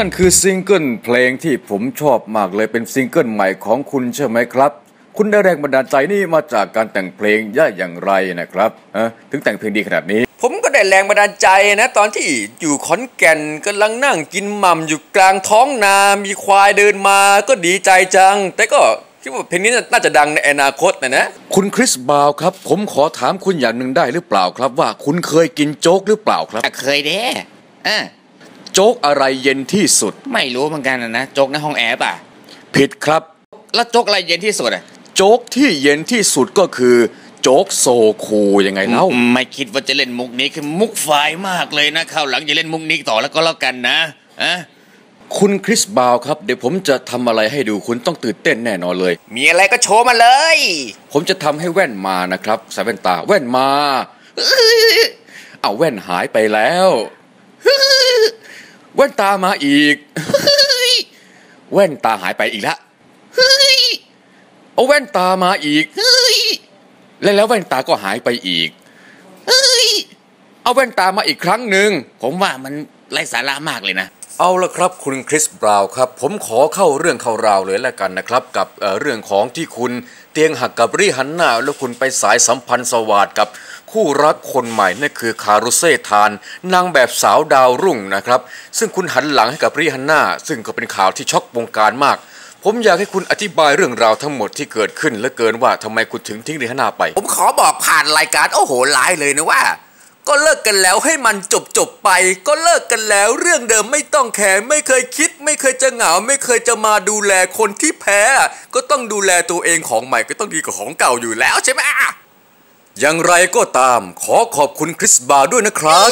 นั่นคือซิงเกิลเพลงที่ผมชอบมากเลยเป็นซิงเกิลใหม่ของคุณใช่ไหมครับ คุณได้แรงบันดาลใจนี่มาจากการแต่งเพลงย่าอย่างไรนะครับเออถึงแต่งเพลงดีขนาดนี้ ผมก็ได้แรงบันดาลใจนะตอนที่อยู่ขอนแก่นกำลังนั่งกินหม่ำอยู่กลางท้องนา มีควายเดินมาก็ดีใจจัง แต่ก็คิดว่าเพลงนี้น่าจะดังในอนาคตนะนะ คุณคริสบาวครับ ผมขอถามคุณอย่างหนึ่งได้หรือเปล่าครับ ว่าคุณเคยกินโจ๊กหรือเปล่าครับอะเคยเด้อะโจ๊กอะไรเย็นที่สุด ไม่รู้เหมือนกันนะนะโจกในห้องแอร์ป่ะ ผิดครับ แล้วโจกอะไรเย็นที่สุดอะโจ๊กที่เย็นที่สุดก็คือ โจ๊กโซคูยังไงเล่าไม่คิดว่าจะเล่นมุกนี้คือมุกฝ่ายมากเลยนะคราวหลังอย่าเล่นมุกนี้ต่อแล้วก็แล้วกันนะอะคุณคริสบาวครับ เดี๋ยวผมจะทำอะไรให้ดูคุณต้องตื่นเต้นแน่นอนเลย มีอะไรก็โชว์มาเลย ผมจะทำให้แว่นมานะครับใส่แว่นตาแว่นมาเอาแว่นหายไปแล้ว แว่นตามาอีกแว่นตาหายไปอีกละเอาแว่นตามาอีกและแล้วแว่นตาก็หายไปอีกเอาแว่นตามาอีกครั้งหนึ่งผมว่ามันไร้สาระมากเลยนะ เอาละครับคุณคริสบราวน์ครับ ผมขอเข้าเรื่องเข้าราวเลยแล้วกันนะครับ กับเอ่อเรื่องของที่คุณเตียงหักกับริฮันนาแล้วคุณไปสายสัมพันธ์สวัสดกับ คู่รักคนใหม่นั่นคือคารุเซทาน นางแบบสาวดาวรุ่งนะครับ ซึ่งคุณหันหลังให้กับริฮันนาซึ่งก็เป็นข่าวที่ช็อกวงการมาก ผมอยากให้คุณอธิบายเรื่องราวทั้งหมดที่เกิดขึ้นและเกินว่าทำไมคุณถึงทิ้งริฮันนาไป ผมขอบอกผ่านรายการโอ้โหไลฟ์เลยนะว่า ก็เลิกกันแล้วให้มันจบจบไป ก็เลิกกันแล้วเรื่องเดิมไม่ต้องแคร์ไม่เคยคิด ไม่เคยจะเหงาไม่เคยจะมาดูแลคนที่แพ้ ก็ต้องดูแลตัวเองของใหม่ก็ต้องดีกว่าของเก่าอยู่แล้วใช่ไหม อย่างไรก็ตามขอขอบคุณคริสบาวน์ด้วยนะครับ